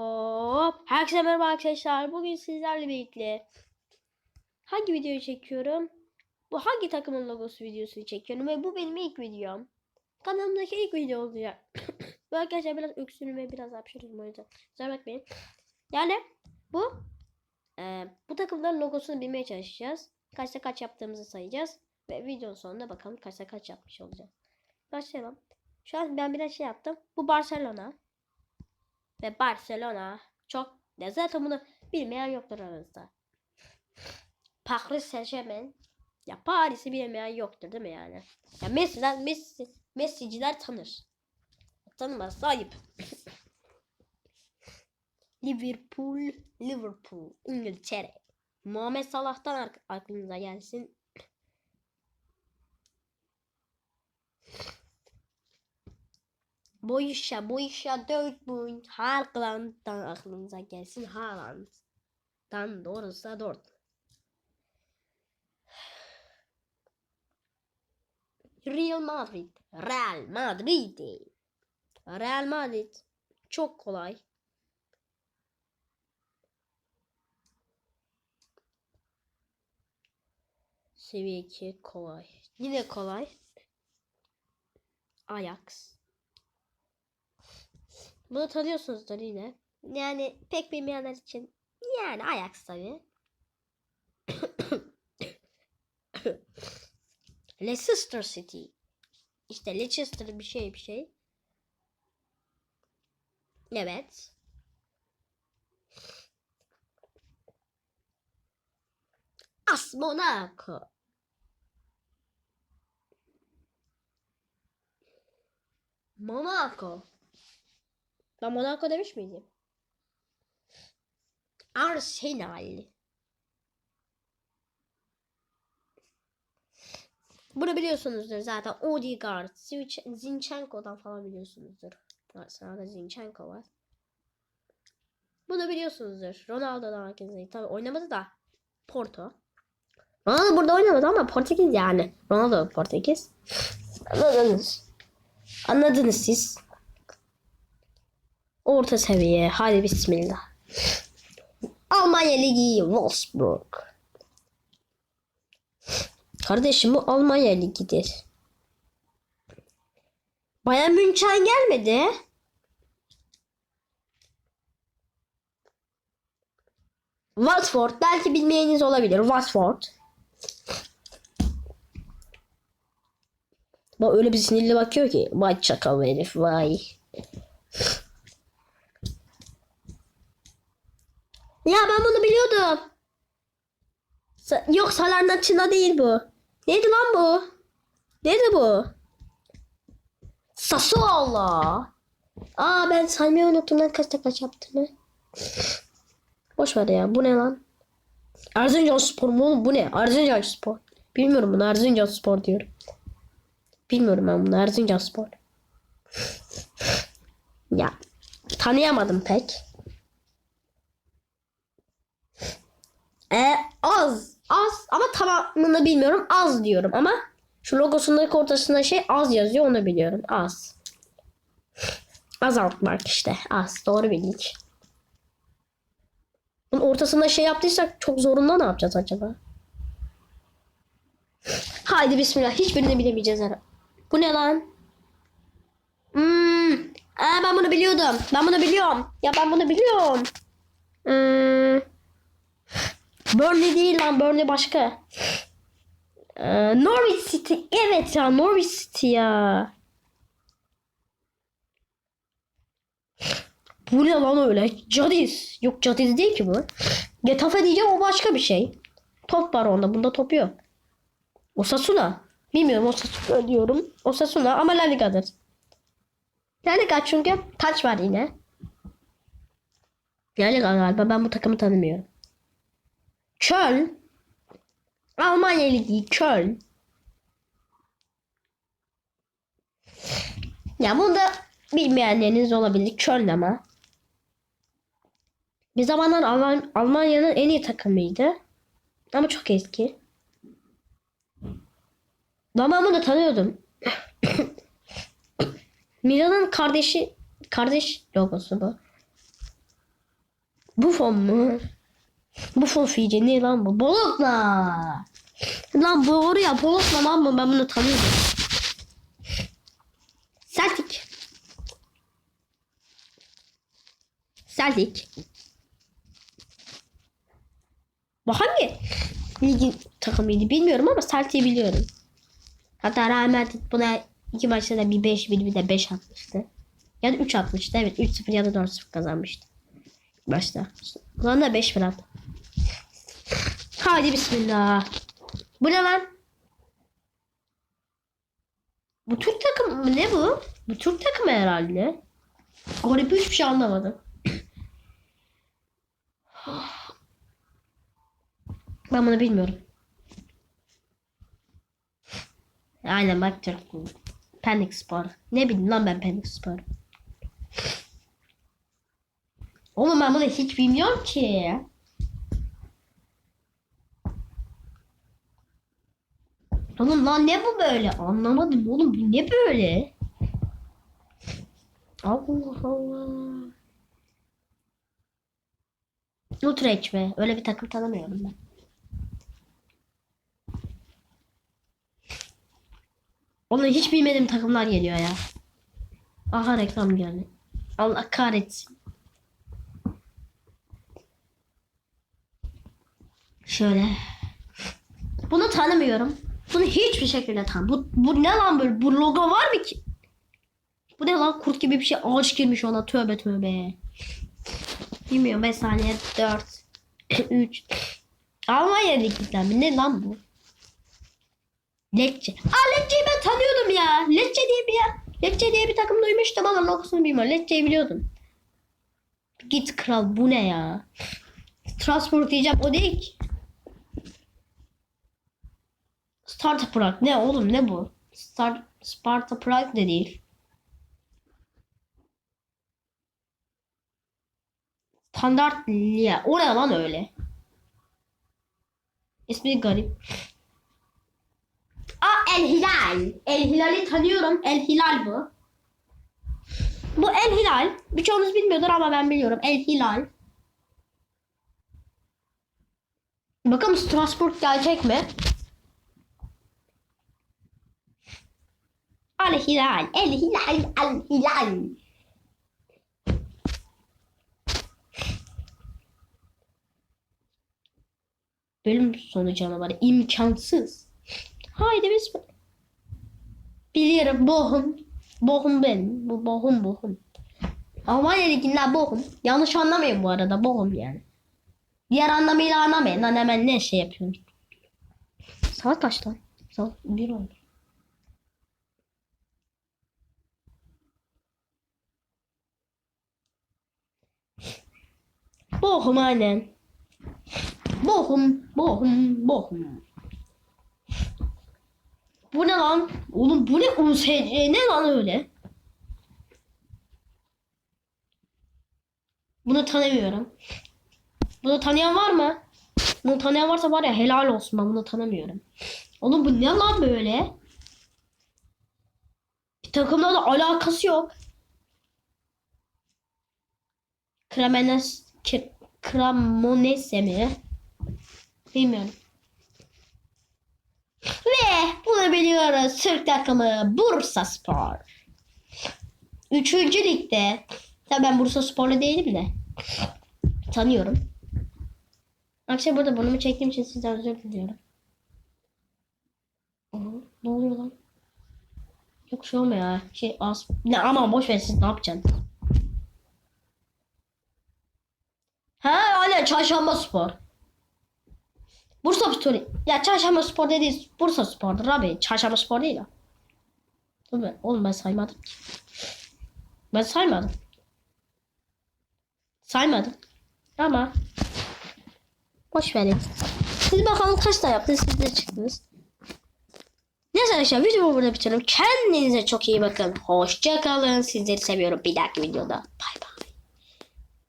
Hop. Herkese merhaba arkadaşlar. Bugün sizlerle birlikte hangi videoyu çekiyorum? Bu hangi takımın logosu videosunu çekiyorum ve bu benim ilk videom. Kanalımdaki ilk video olacak. bu arkadaşlar biraz öksürüm ve biraz hapşırıyorum o yüzden. Kusura bakmayın. Yani bu e, bu takımların logosunu bilmeye çalışacağız. Kaçta kaç yaptığımızı sayacağız. Ve videonun sonunda bakalım kaçta kaç yapmış olacağız. Başlayalım. Şu an ben biraz şey yaptım. Bu Barcelona ve Barcelona çok ya zaten bunu bilmeyen yoktur aranızda. Paris Saint-Germain ya Paris'i bilmeyen yoktur değil mi yani? Ya Messi'den Messi Messi'ciler tanır. Tanımazsa ayıp. Liverpool, Liverpool, İngiltere. Muhammed Salah'tan aklınıza gelsin. Borussia, Borussia Dortmund, Haaland'dan aklınıza gelsin. Haaland'dan doğrusu Dortmund. Real Madrid, Real Madrid. Real Madrid çok kolay. Seviye 2 kolay. Yine kolay. Ajax. Bunu tanıyorsunuzdur yine. Yani pek bilmeyenler için yani Ajax tabi. Leicester City. İşte Leicester bir şey bir şey. Evet. As Monaco. Monaco. Ben Monaco demiş miydim? Arsenal. Bunu biliyorsunuzdur zaten. Odegaard, Zinchenko- Zinchenko'dan falan biliyorsunuzdur. Arsenal'da Zinchenko var. Bunu biliyorsunuzdur. Ronaldo'dan herkese. Tabii oynamadı da. Porto. Ronaldo burada oynamadı ama Portekiz yani. Ronaldo Portekiz. Anladınız. Anladınız siz. Orta seviye. Hadi bismillah. Almanya Ligi Wolfsburg. Kardeşim bu Almanya Ligi'dir. Bayern München gelmedi. Watford belki bilmeyeniz olabilir. Watford. Bak öyle bir sinirli bakıyor ki. Vay çakal herif vay. Ya ben bunu biliyordum. Sa- Yok Salernitana değil bu. Neydi lan bu? Neydi bu? Sassuolo. Aa ben saymayı unuttum lan kaç yaptığımı. Boş ver ya bu ne lan? Erzincan Spor mu oğlum bu ne? Erzincan Spor. Bilmiyorum bunu Erzincan Spor diyorum. Bilmiyorum ben bunu Erzincan Spor. Ya tanıyamadım pek. E az. Az ama tamamını bilmiyorum. Az diyorum ama şu logosundaki ortasında şey az yazıyor onu biliyorum. Az. Azaltmak işte. Az. Doğru bildik. Bunun ortasında şey yaptıysak çok zorunda ne yapacağız acaba? Haydi bismillah. Hiçbirini bilemeyeceğiz herhalde. Bu ne lan? Hmm. Aa, ben bunu biliyordum. Ben bunu biliyorum. Ya ben bunu biliyorum. Hmm. Burnley değil lan. Burnley başka. Ee, Norwich City. Evet ya Norwich City ya. Bu ne lan öyle? Cadiz. Yok Cadiz değil ki bu. Getafe diyeceğim o başka bir şey. Top var onda. Bunda top yok. Osasuna. Bilmiyorum Osasuna diyorum. Osasuna ama La Liga'dır. La Liga çünkü taç var yine. La Liga galiba. Ben bu takımı tanımıyorum. Köln. Almanya Ligi Köln. Ya bunu da bilmeyenleriniz olabilir. Köln ama. Bir zamanlar Alman, Almanya'nın en iyi takımıydı. Ama çok eski. Ben bunu tanıyordum. Milan'ın kardeşi kardeş logosu bu. Buffon mu? Buffon Fiji ne lan bu? Bologna. Lan bu oraya Bologna lan bu ben bunu tanıyorum. Celtic. Celtic. Bu hangi ligi takımıydı bilmiyorum ama Celtic'i biliyorum. Hatta rahmetli buna iki maçta da bir 5 bir, bir de 5 atmıştı. Ya da 3 atmıştı. Evet 3-0 ya da 4-0 kazanmıştı. Başta. Ulan da 5 falan. Hadi bismillah. Bu ne lan? Bu Türk takım mı? Ne bu? Bu Türk takımı herhalde. Garip hiçbir şey anlamadım. Ben bunu bilmiyorum. Aynen bak Türk. Pendik Spor. Ne bileyim lan ben Pendik Spor. Oğlum ben bunu hiç bilmiyorum ki. Oğlum lan ne bu böyle? Anlamadım oğlum bu ne böyle? Allah Allah. Utrecht mi? Öyle bir takım tanımıyorum ben. Oğlum hiç bilmediğim takımlar geliyor ya. Aha reklam geldi. Allah kahretsin. Şöyle. Bunu tanımıyorum. Bunu hiçbir şekilde tan. Bu, bu ne lan böyle? Bu logo var mı ki? Bu ne lan? Kurt gibi bir şey ağaç girmiş ona. Tövbe tövbe. Bilmiyorum 5 saniye 4 3 Almanya liginden mi? Ne lan bu? Lecce. Aa Lecce'yi ben tanıyordum ya. Lecce diye bir ya. Lecce diye bir takım duymuştum ama logosunu bilmiyorum. Lecce'yi biliyordum. Git kral bu ne ya? Transport diyeceğim o değil ki. Sparta Prag ne oğlum ne bu? Star Sparta Prag de değil. Standart ya o ne lan öyle? İsmi garip. Aa El Hilal. El Hilal'i tanıyorum. El Hilal bu. Bu El Hilal. Birçoğunuz bilmiyordur ama ben biliyorum. El Hilal. Bakalım Strasbourg gelecek mi? El Hilal. El Hilal. El Hilal. Bölüm sonu canavarı. imkansız. Haydi biz biliyorum Bochum. Bochum ben. Bu Bochum Bochum. Almanya liginden Bochum. Yanlış anlamayın bu arada Bochum yani. Diğer anlamıyla anlamayın. Lan hemen ne şey yapıyorum. Saat kaç lan? Saat bir oldu. Bochum aynen. Bochum, Bochum, Bochum. Bu ne lan? Oğlum bu ne USC ne lan öyle? Bunu tanımıyorum. Bunu tanıyan var mı? Bunu tanıyan varsa var ya helal olsun ben bunu tanımıyorum. Oğlum bu ne lan böyle? Bir takımla da alakası yok. Kremenes K- Cremonese mi? Bilmiyorum. Ve bunu biliyoruz. Türk takımı Bursa Spor. Üçüncü ligde. Tabii ben Bursa Sporlu değilim de. Tanıyorum. Akşam burada bunu mu çektiğim için sizden özür diliyorum. Ne oluyor lan? Yok şey olmuyor ya. Şey az. Ne aman boş ver siz ne yapacaksın? Öyle çarşamba spor. Bursa Spor. Ya çarşamba spor dediği Bursa spordur abi. Çarşamba spor değil ya. Dur oğlum ben saymadım ki. Ben saymadım. Saymadım. Ama boş verin. Siz bakalım kaç tane yaptınız siz de çıktınız. Neyse arkadaşlar videomu burada bitirelim. Kendinize çok iyi bakın. Hoşça kalın. Sizleri seviyorum. Bir dahaki videoda. Bye.